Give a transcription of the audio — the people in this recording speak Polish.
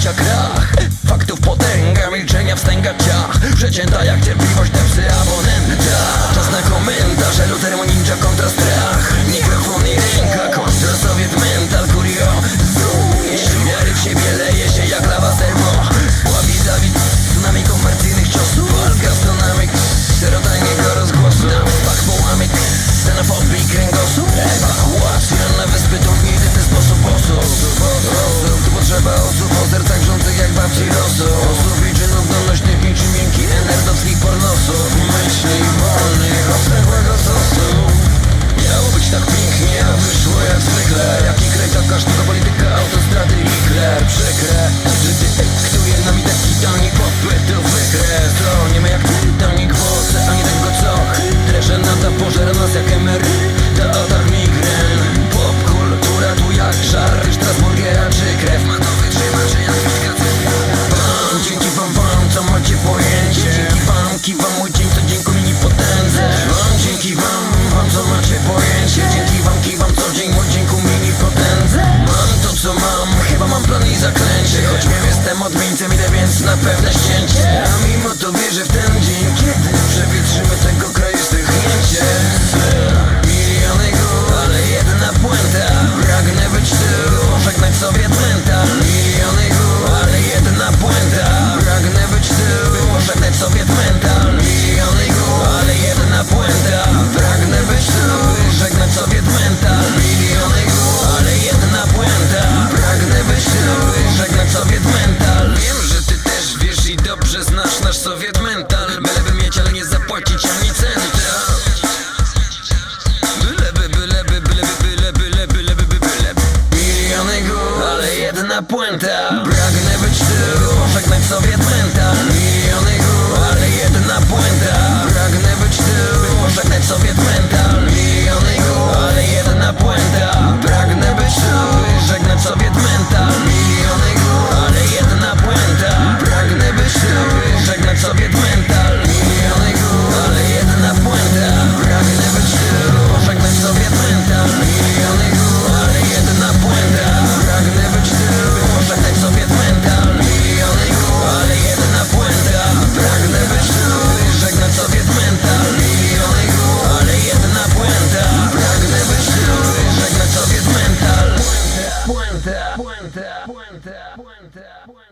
Check it out. Pożera nas jak emery, teatar migren Popkultura tu jak żar, Strasburgiera czy krew Ma to wytrzyma, czy jak Wam, dzięki wam, wam, co macie pojęcie. Dzięki wam, kiwam mój dzień, to dziękuję mi potędze. Wam, dzięki wam, wam, co macie pojęcie. Dzięki wam, kiwam co dzień, mój dzięku mini potędze. Mam to co mam, chyba mam plan i zaklęcie. Choć wiem, jestem odmieńcem, idę więc na pewne ścięcie. A mimo to wierzę w te puenta Pragnę być tylu, pożegnać sobie cmentarz. puerta, puerta, puerta, puerta, puerta.